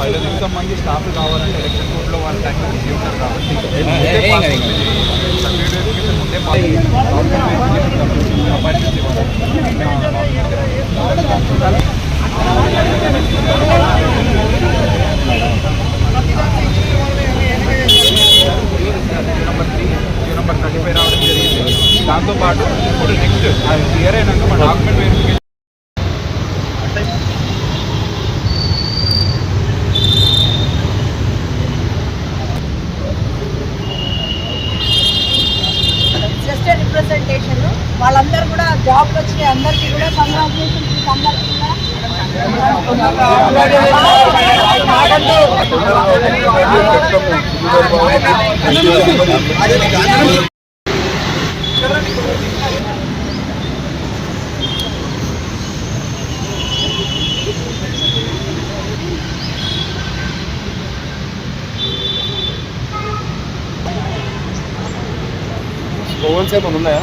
Contact కావాలని మన ఇప్పుడు ఫైవ్ ఎంతో మంది స్టాఫ్ కావాలంటే ఎలక్షన్ కోర్టులో వాళ్ళ టైం బిజీ ఉంటారు కాబట్టి సర్టిఫికేట్ వెరిఫికేషన్ ముందే అపాయింట్మెంట్స్ ఇవ్వాలి number three number thirty five రావడం జరిగింది. దాంతోపాటు ఇప్పుడు నెక్స్ట్ అది క్లియర్ అయినాక మన డాక్యుమెంట్ వాళ్ళందరూ కూడా జాబ్ వచ్చినాయి అందరికీ కూడా కంగ్రాచులేషన్స్ అందరికీ ఓవెన్స్ ఏమైనా ఉన్నాయా?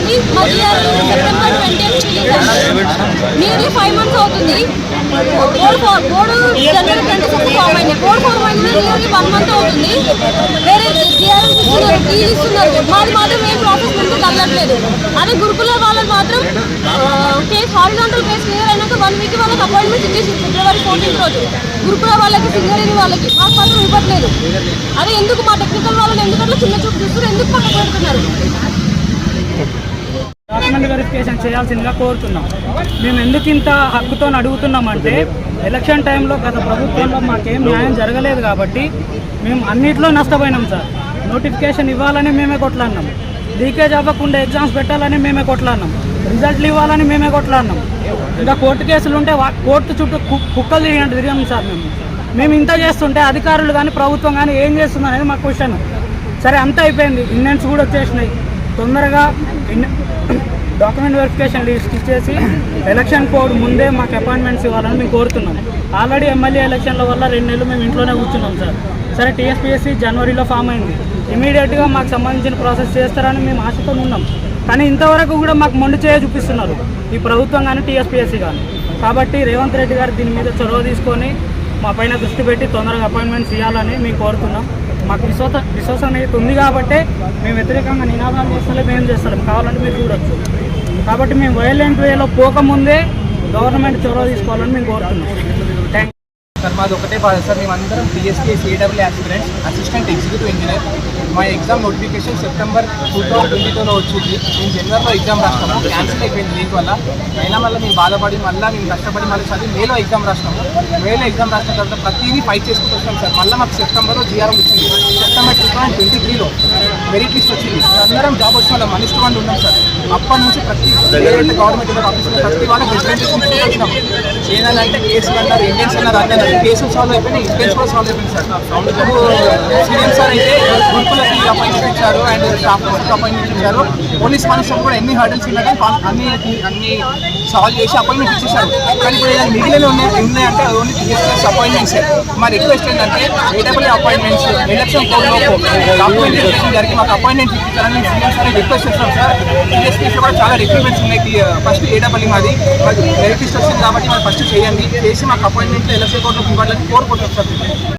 అవుతుంది మా year September twenty nearly five months అవుతుంది. Board for board January twenty six form అయింది. బోర్డు ఫామ్ అయింది నియర్లీ వన్ మంత్ అవుతుంది. వేరే ఇస్తున్నారు టీజీ ఇస్తున్నారు. మాది మాత్రం ఏం ప్రాసెస్ ముందు తగ్గట్లేదు అదే గురుకుల వాళ్ళకి మాత్రం కేస్ హారిజాంటల్ కేసు క్లియర్ అయినాక వన్ వీక్ వాళ్ళకి అపాయింట్మెంట్ ఇచ్చేసి ఫిబ్రవరి ఫోర్టీన్త్ రోజు. గురుకుల వాళ్ళకి సింగరేణి వాళ్ళకి మాకు మాత్రం ఇవ్వట్లేదు. అదే ఎందుకు మా టెక్నికల్ వాళ్ళని ఎందుకంటే చిన్న చూపు చూస్తున్నారు? ఎందుకు పక్క పెడుతున్నారు? డాక్యుమెంట్ వెరిఫికేషన్ చేయాల్సిందిగా కోరుతున్నాం. మేము ఎందుకు ఇంత హక్కుతో అడుగుతున్నామంటే ఎలక్షన్ టైంలో గత ప్రభుత్వంలో మాకేం న్యాయం జరగలేదు కాబట్టి మేము అన్నిట్లో నష్టపోయినాం సార్. నోటిఫికేషన్ ఇవ్వాలని మేమే కొట్లాడినాం. లీకేజ్ అవ్వకుండా ఎగ్జామ్స్ పెట్టాలని మేమే కొట్లాడినాం. రిజల్ట్లు ఇవ్వాలని మేమే కొట్లాడినాం. ఇంకా కోర్టు కేసులు ఉంటే వా- కోర్టు చుట్టూ కు- కుక్కలు తిరిగినట్టు తిరిగాం సార్ మేము. మేము ఇంత చేస్తుంటే అధికారులు కానీ ప్రభుత్వం కానీ ఏం చేస్తుంది అనేది మా క్వశ్చన్ సరే అంతా అయిపోయింది. ఇండెన్స్ కూడా వచ్చేసినాయి. తొందరగా ఇన్- డాక్యుమెంట్ వెరిఫికేషన్ లిస్ట్ ఇచ్చేసి ఎలక్షన్ కోడ్ ముందే మాకు అపాయింట్మెంట్స్ ఇవ్వాలని మేము కోరుతున్నాం. ఆల్రెడీ ఎమ్మెల్యే ఎలక్షన్ల వల్ల రెండు నెలలు మేము ఇంట్లోనే కూర్చున్నాం సార్. సరే టీఎస్పీఎస్సీ జనవరిలో ఫామ్ అయింది. ఇమీడియట్గా మాకు సంబంధించిన ప్రాసెస్ చేస్తారని మేము ఆశతో ఉన్నాం. కానీ ఇంతవరకు కూడా మాకు మొండి చేయ చూపిస్తున్నారు. ఈ ప్రభుత్వం కానీ టీఎస్పీఎస్సీ కానీ. కాబట్టి రేవంత్ రెడ్డి గారు దీని మీద చొరవ తీసుకొని మా పైన దృష్టి పెట్టి తొందరగా అపాయింట్మెంట్స్ ఇవ్వాలని మేము కోరుతున్నాం. మాకు విశ్వాస విశ్వసనీయత ఉంది కాబట్టి మేము వ్యతిరేకంగా నినాదాలు చేస్తలే మేము చేస్తాం. కావాలంటే మీరు చూడొచ్చు. కాబట్టి మేము వైలెంట్ వేలో పోకముందే గవర్నమెంట్ చొరవ తీసుకోవాలని మేము కోరుతున్నాం. థ్యాంక్ సార్ మాది ఒకటే బాధ సార్ మేమందరం TSP CAW accident assistant executive engineer మా exam notification September two thousand twenty టూలో వచ్చింది. మేము జనవరిలో ఎగ్జామ్ రాస్తాము క్యాన్సిల్ అయిపోయింది దీని వల్ల. అయినా మళ్ళీ మేము బాధపడి మళ్ళీ మేము కష్టపడి మళ్ళీ చదివి మేలో ఎగ్జామ్ రాసినాము. మేలో ఎగ్జామ్ రాసిన తర్వాత ప్రతిదీ ఫైట్ చేసుకుంటూ వస్తాం సార్. మళ్ళీ మాకు సెప్టెంబర్లో జీఆర్ఎం వచ్చింది. సెప్టెంబర్ టూ థౌసండ్ ట్వంటీ త్రీలో మెరిట్ లిస్ట్ వచ్చింది అందరం జాబ్ వచ్చిన వాళ్ళం మనిషి వన్ ఉన్నాం సార్. అప్పటి నుంచి ప్రతి ఏదైతే గవర్నమెంట్ ఆఫీసులో ప్రతి వాళ్ళకి ప్రెసిడెంట్ వచ్చినాం ఏదైనా అంటే కేసులు అన్నారు ఇండియన్స్ అన్నారు అన్నారు కేసులు సాల్వ్ అయిపోయినాయి ఇండియన్స్ కూడా సాల్వ్ అయిపోయింది సార్. సీఎం సార్ అయితే గుంపులకి అపాయింట్మెంట్ ఇచ్చారు అండ్ స్టాఫ్ అపాయింట్మెంట్ ఇచ్చారు. పోలీస్ కానిస్టేబుల్ కూడా ఎన్ని హర్డల్స్ ఉన్నా కానీ అన్ని అన్ని సాల్వ్ చేసి అపాయింట్మెంట్ ఇచ్చేసారు కానీ ఇప్పుడు ఏదైనా మిగిలిన ఉన్నాయి ఉన్నాయంటే అది ఓన్లీ అపాయింట్మెంట్స్ మా రిక్వెస్ట్ ఏంటంటే A W appointments election code documentation జరిగి మాకు అపాయింట్మెంట్ ఇప్పించాలని సీఎం సార్ రిక్వెస్ట్ చేస్తున్నాం సార్. టీఎస్పీఎస్ కూడా చాలా రిక్రూట్మెంట్స్ ఉన్నాయి. ఫస్ట్ ఏడబ్ల్యూ uh, మాది. మాకు మెరిట్ లిస్ట్ వచ్చింది కాబట్టి మాకు ఫస్ట్ చేయండి. చేసి మాకు అపాయింట్మెంట్ ఎలక్షన్ కోడ్ ఇవ్వాలని కోరుకుంటున్నాం సార్.